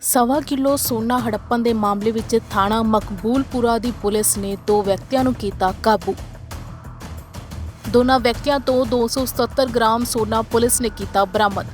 ਸਵਾ ਕਿਲੋ ਸੋਨਾ ਹੜੱਪਣ ਦੇ ਮਾਮਲੇ ਵਿੱਚ ਥਾਣਾ ਮਕਬੂਲਪੁਰਾ ਦੀ ਪੁਲਿਸ ਨੇ ਦੋ ਵਿਅਕਤੀਆਂ ਨੂੰ ਕੀਤਾ ਕਾਬੂ। ਦੋਨਾਂ ਵਿਅਕਤੀਆਂ ਤੋਂ 277 ਗ੍ਰਾਮ ਸੋਨਾ ਪੁਲਿਸ ਨੇ ਕੀਤਾ ਬਰਾਮਦ।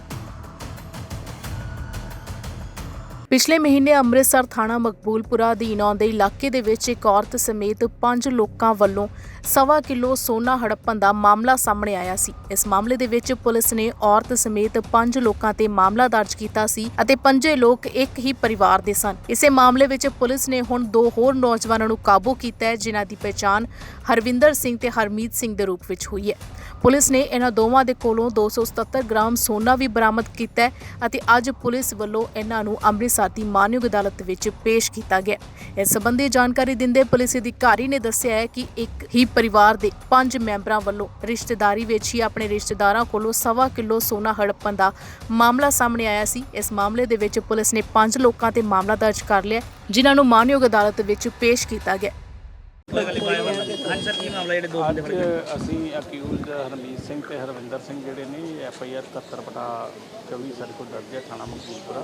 ਪਿਛਲੇ ਮਹੀਨੇ ਅੰਮ੍ਰਿਤਸਰ ਥਾਣਾ ਮਕਬੂਲਪੁਰਾ ਅਧੀਨ ਆਉਂਦੇ ਇਲਾਕੇ ਦੇ ਵਿੱਚ ਇੱਕ ਔਰਤ ਸਮੇਤ ਪੰਜ ਲੋਕਾਂ ਵੱਲੋਂ ਸਵਾ ਕਿਲੋ ਸੋਨਾ ਹੜੱਪਣ ਦਾ ਮਾਮਲਾ ਸਾਹਮਣੇ ਆਇਆ ਸੀ। ਇਸ ਮਾਮਲੇ ਦੇ ਵਿੱਚ ਪੁਲਿਸ ਨੇ ਔਰਤ ਸਮੇਤ ਪੰਜ ਲੋਕਾਂ ਤੇ ਮਾਮਲਾ ਦਰਜ ਕੀਤਾ ਸੀ ਅਤੇ ਪੰਜੇ ਲੋਕ ਇੱਕ ਹੀ ਪਰਿਵਾਰ ਦੇ ਸਨ। ਇਸੇ ਮਾਮਲੇ ਵਿੱਚ ਪੁਲਿਸ ਨੇ ਹੁਣ ਦੋ ਹੋਰ ਨੌਜਵਾਨਾਂ ਨੂੰ ਕਾਬੂ ਕੀਤਾ ਹੈ, ਜਿਨ੍ਹਾਂ ਦੀ ਪਛਾਣ ਹਰਵਿੰਦਰ ਸਿੰਘ ਤੇ ਹਰਮੀਤ ਸਿੰਘ ਦੇ ਰੂਪ ਵਿੱਚ ਹੋਈ ਹੈ। ਪੁਲਿਸ ਨੇ ਇਹਨਾਂ ਦੋਵਾਂ ਦੇ ਕੋਲੋਂ 277 ਗ੍ਰਾਮ ਸੋਨਾ ਵੀ ਬਰਾਮਦ ਕੀਤਾ ਹੈ ਅਤੇ ਅੱਜ ਪੁਲਿਸ ਵੱਲੋਂ ਇਹਨਾਂ ਨੂੰ ਅੰਮ੍ਰਿਤਸਰ ਦੀ ਮਾਨਯੋਗ ਅਦਾਲਤ ਵਿੱਚ ਪੇਸ਼ ਕੀਤਾ ਗਿਆ। ਇਸ ਸੰਬੰਧੀ ਜਾਣਕਾਰੀ ਦਿੰਦੇ ਪੁਲਿਸ ਅਧਿਕਾਰੀ ਨੇ ਦੱਸਿਆ ਹੈ ਕਿ ਇੱਕ ਹੀ ਪਰਿਵਾਰ ਦੇ ਪੰਜ ਮੈਂਬਰਾਂ ਵੱਲੋਂ ਰਿਸ਼ਤੇਦਾਰੀ ਵਿੱਚ ਹੀ ਆਪਣੇ ਰਿਸ਼ਤੇਦਾਰਾਂ ਕੋਲੋਂ ਸਵਾ ਕਿਲੋ ਸੋਨਾ ਹੜੱਪਣ ਦਾ ਮਾਮਲਾ ਸਾਹਮਣੇ ਆਇਆ ਸੀ। ਇਸ ਮਾਮਲੇ ਦੇ ਵਿੱਚ ਪੁਲਿਸ ਨੇ ਪੰਜ ਲੋਕਾਂ ਤੇ ਮਾਮਲਾ ਦਰਜ ਕਰ ਲਿਆ। ਜਿਨ੍ਹਾਂ ਨੂੰ ਮਾਨਯੋਗ ਅਦਾਲਤ ਵਿੱਚ ਪੇਸ਼ ਕੀਤਾ ਗਿਆ। ਅੱਜ ਅਸੀਂ ਅਕਿਊਜ਼ਡ ਹਰਮੀਤ ਸਿੰਘ ਤੇ ਹਰਵਿੰਦਰ ਸਿੰਘ ਜਿਹੜੇ ਨੇ ਐਫ ਆਈ ਆਰ 71 ਬਟਾ 24 ਸਾਡੇ ਕੋਲ ਦਰਜ ਹੈ, ਥਾਣਾ ਮਕਬੂਲਪੁਰਾ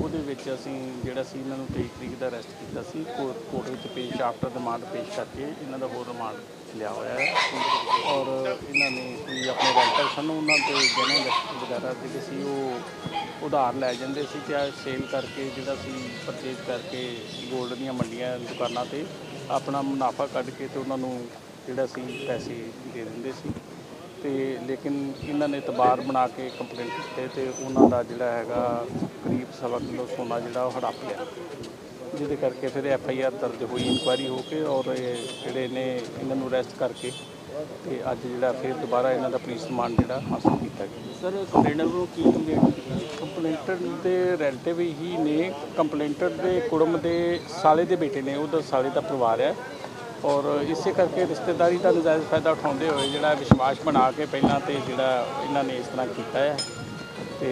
ਉਹਦੇ ਵਿੱਚ ਅਸੀਂ ਜਿਹੜਾ ਸੀ ਇਹਨਾਂ ਨੂੰ 23 ਤਰੀਕ ਦਾ ਅਰੈਸਟ ਕੀਤਾ ਸੀ ਕੋਰਟ ਵਿੱਚ ਪੇਸ਼ ਆਫਟਰ ਰਿਮਾਂਡ ਪੇਸ਼ ਕਰਕੇ ਇਹਨਾਂ ਦਾ ਹੋਰ ਰਿਮਾਂਡ ਲਿਆ ਹੋਇਆ ਹੈ। ਔਰ ਇਹਨਾਂ ਨੇ ਕੋਈ ਆਪਣੇ ਰਾਈਟਰ ਸਨ ਉਹਨਾਂ ਤੇ ਜਿਹਨਾਂ ਵਗੈਰਾ ਜਿਹੜੇ ਸੀ, ਉਹ ਉਧਾਰ ਲੈ ਜਾਂਦੇ ਸੀ ਤੇ ਸੇਲ ਕਰਕੇ ਜਿਹੜਾ ਸੀ ਪਰਚੇਜ ਕਰਕੇ 골ਡ ਦੀਆਂ ਮੰਡੀਆਂ, ਦੁਕਾਨਾਂ ਤੇ ਆਪਣਾ ਮੁਨਾਫਾ ਕੱਢ ਕੇ ਤੇ ਉਹਨਾਂ ਨੂੰ ਜਿਹੜਾ ਸੀ ਪੈਸੇ ਦੇ ਦਿੰਦੇ ਸੀ। ਤੇ ਲੇਕਿਨ ਇਹਨਾਂ ਨੇ ਤਬਾਰ ਬਣਾ ਕੇ ਕੰਪਲੇਂਟ ਕੀਤੇ ਤੇ ਉਹਨਾਂ ਦਾ ਜਿਹੜਾ ਹੈਗਾ ਕਰੀਬ ਸਵਾ ਕਿਲੋ ਸੋਨਾ ਜਿਹੜਾ ਉਹ ਹੜੱਪ ਲਿਆ ਜਿਹਦੇ ਕਰਕੇ ਫਿਰ ਐਫ ਆਈ ਆਰ ਦਰਜ ਹੋਈ ਇਨਕੁਆਇਰੀ ਹੋ ਕੇ ਔਰ ਇਹ ਜਿਹੜੇ ਨੇ ਇਹਨਾਂ ਨੂੰ ਅਰੈਸਟ ਕਰਕੇ ਤੇ ਅੱਜ ਜਿਹੜਾ ਫਿਰ ਦੁਬਾਰਾ ਇਹਨਾਂ ਦਾ ਪੁਲਿਸ ਰਿਮਾਂਡ ਜਿਹੜਾ ਹਾਸਲ ਕੀਤਾ ਗਿਆ। ਸਰ ਕੰਪਲੇਨਰ ਨੂੰ ਕੀ ਕੰਪਲੇਂਟ ਕੰਪਲੇਂਟਰ ਦੇ ਰਿਲੇਟਿਵ ਹੀ ਨੇ। ਕੰਪਲੇਂਟਰ ਦੇ ਕੁੜਮ ਦੇ ਸਾਲੇ ਦੇ ਬੇਟੇ ਨੇ। ਉਹਦਾ ਸਾਲੇ ਦਾ ਪਰਿਵਾਰ ਹੈ। ਔਰ ਇਸੇ ਕਰਕੇ ਰਿਸ਼ਤੇਦਾਰੀ ਦਾ ਨਜਾਇਜ਼ ਫਾਇਦਾ ਉਠਾਉਂਦੇ ਹੋਏ ਜਿਹੜਾ ਵਿਸ਼ਵਾਸ ਬਣਾ ਕੇ ਪਹਿਲਾਂ ਤੇ ਜਿਹੜਾ ਇਹਨਾਂ ਨੇ ਇਸ ਤਰ੍ਹਾਂ ਕੀਤਾ ਹੈ। ਤੇ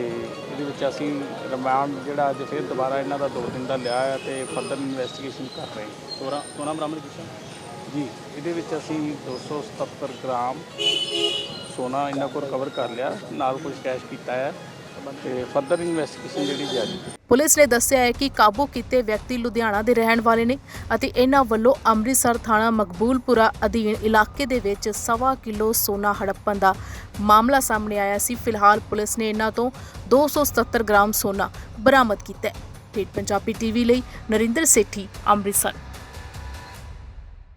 ਇਹਦੇ ਵਿੱਚ ਅਸੀਂ ਰਿਮਾਂਡ ਜਿਹੜਾ ਅੱਜ ਫਿਰ ਦੁਬਾਰਾ ਇਹਨਾਂ ਦਾ ਦੋ ਦਿਨ ਦਾ ਲਿਆ ਹੈ ਤੇ ਫਰਦਰ ਇਨਵੈਸਟੀਗੇਸ਼ਨ ਕਰ ਰਹੇ ਹਾਂ। ਸੋਨਾ ਸੋਨਾ ਬਰਾਮਦ ਕੀਤਾ ਜੀ, ਇਹਦੇ ਵਿੱਚ ਅਸੀਂ 277 ਗ੍ਰਾਮ ਸੋਨਾ ਇਹਨਾਂ ਕੋਲ ਕਵਰ ਕਰ ਲਿਆ। ਨਾਲ ਕੁਝ ਕੈਸ਼ ਕੀਤਾ ਹੈ ਤੇ ਫਰਦਰ ਇਨਵੈਸਟੀਗੇਸ਼ਨ ਜਿਹੜੀ ਜਾਰੀ ਹੈ। ਪੁਲਿਸ ਨੇ ਦੱਸਿਆ ਹੈ ਕਿ ਕਾਬੂ ਕੀਤੇ ਵਿਅਕਤੀ ਲੁਧਿਆਣਾ ਦੇ ਰਹਿਣ ਵਾਲੇ ਨੇ ਅਤੇ ਇਹਨਾਂ ਵੱਲੋਂ ਅੰਮ੍ਰਿਤਸਰ ਥਾਣਾ ਮਕਬੂਲਪੁਰਾ ਅਧੀਨ ਇਲਾਕੇ ਦੇ ਵਿੱਚ ਸਵਾ ਕਿਲੋ ਸੋਨਾ ਹੜੱਪਣ ਦਾ ਮਾਮਲਾ ਸਾਹਮਣੇ ਆਇਆ ਸੀ। ਫਿਲਹਾਲ ਪੁਲਿਸ ਨੇ ਇਹਨਾਂ ਤੋਂ 277 ਗ੍ਰਾਮ ਸੋਨਾ ਬਰਾਮਦ ਕੀਤਾ ਹੈ। ਟੇਟ ਪੰਜਾਬੀ ਟੀਵੀ ਲਈ ਨਰਿੰਦਰ ਸੇਠੀ, ਅੰਮ੍ਰਿਤਸਰ।